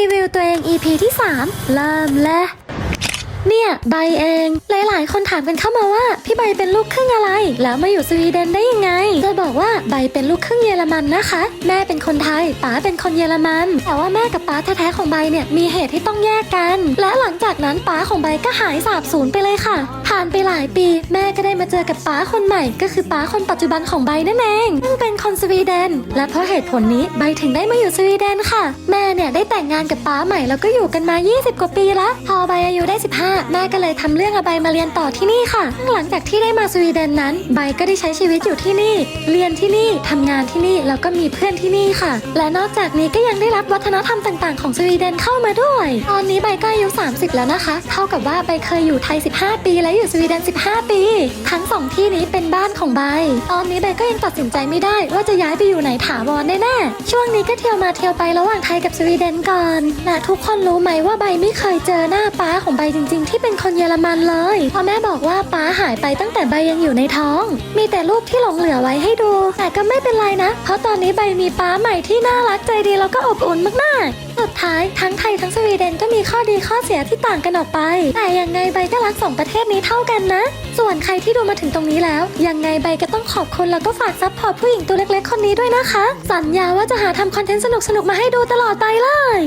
รีวิวตัวเอง EP ที่ 3 เริ่มเลย เนี่ยใบเอง หลายๆ คนถามกันเข้ามาว่า พี่ใบเป็นลูกครึ่งอะไร แล้วมาอยู่สวีเดนได้ยังไง จะบอกว่าใบเป็นลูกครึ่งเยอรมันนะคะ แม่เป็นคนไทยป๋าเป็นคนเยอรมัน แต่ว่าแม่กับป๋าแท้ๆของใบเนี่ยมีเหตุที่ต้องแยกกัน และหลังจากนั้นป๋าของใบก็หายสาบสูญไปเลยค่ะ ผ่านไปหลายปี แม่ก็ได้มาเจอกับป๋าคนใหม่ ก็คือป๋าคนปัจจุบันของใบนั่นเองซึ่งเป็นคนสวีเดน และเพราะเหตุผลนี้ใบถึงได้มาอยู่สวีเดนค่ะ แม่เนี่ยได้แต่งงานกับป๋าใหม่แล้วก็อยู่กันมา 20 กว่าปีแล้วพอใบอายุได้ 15แม่ก็เลยทำเรื่องเอาใบมาเรียนต่อที่นี่ค่ะ หลังจากที่ได้มาสวีเดนนั้น ใบก็ได้ใช้ชีวิตอยู่ที่นี่ เรียนที่นี่ทำงานที่นี่แล้วก็มีเพื่อนที่นี่ค่ะ และนอกจากนี้ก็ยังได้รับวัฒนธรรมต่าง ๆ ของสวีเดนเข้ามาด้วย ตอนนี้ใบก็อายุ 30 แล้วนะคะ เท่ากับว่าใบเคยอยู่ไทย 15 ปีและอยู่สวีเดน 15 ปี ทั้งสองที่นี้เป็นบ้านของใบ ตอนนี้ใบก็ยังตัดสินใจไม่ได้ว่าจะย้ายไปอยู่ไหนถาวรแน่ๆ ช่วงนี้ก็เที่ยวมาเที่ยวไประหว่างไทยกับสวีเดนก่อนและทุกคนรู้ไหมว่าใบไม่เคยเจอหน้าป้าของใบจริงๆที่เป็นคนเยอรมันเลยเพราะแม่บอกว่าป้าหายไปตั้งแต่ใบยังอยู่ในท้อง มีแต่รูปที่หลงเหลือไว้ให้ดู แต่ก็ไม่เป็นไรนะ เพราะตอนนี้ใบมีป้าใหม่ที่น่ารักใจดีแล้วก็อบอุ่นมากๆสุดท้ายทั้งไทยทั้งสวีเดนก็มีข้อดีข้อเสียที่ต่างกันออกไป แต่ยังไงใบก็รักสองประเทศนี้เท่ากันนะ ส่วนใครที่ดูมาถึงตรงนี้แล้ว ยังไงใบก็ต้องขอบคุณแล้วก็ฝากซัพพอร์ตผู้หญิงตัวเล็กๆคนนี้ด้วยนะคะ สัญญาว่าจะหาทำคอนเทนต์สนุกๆมาให้ดูตลอดไปเลย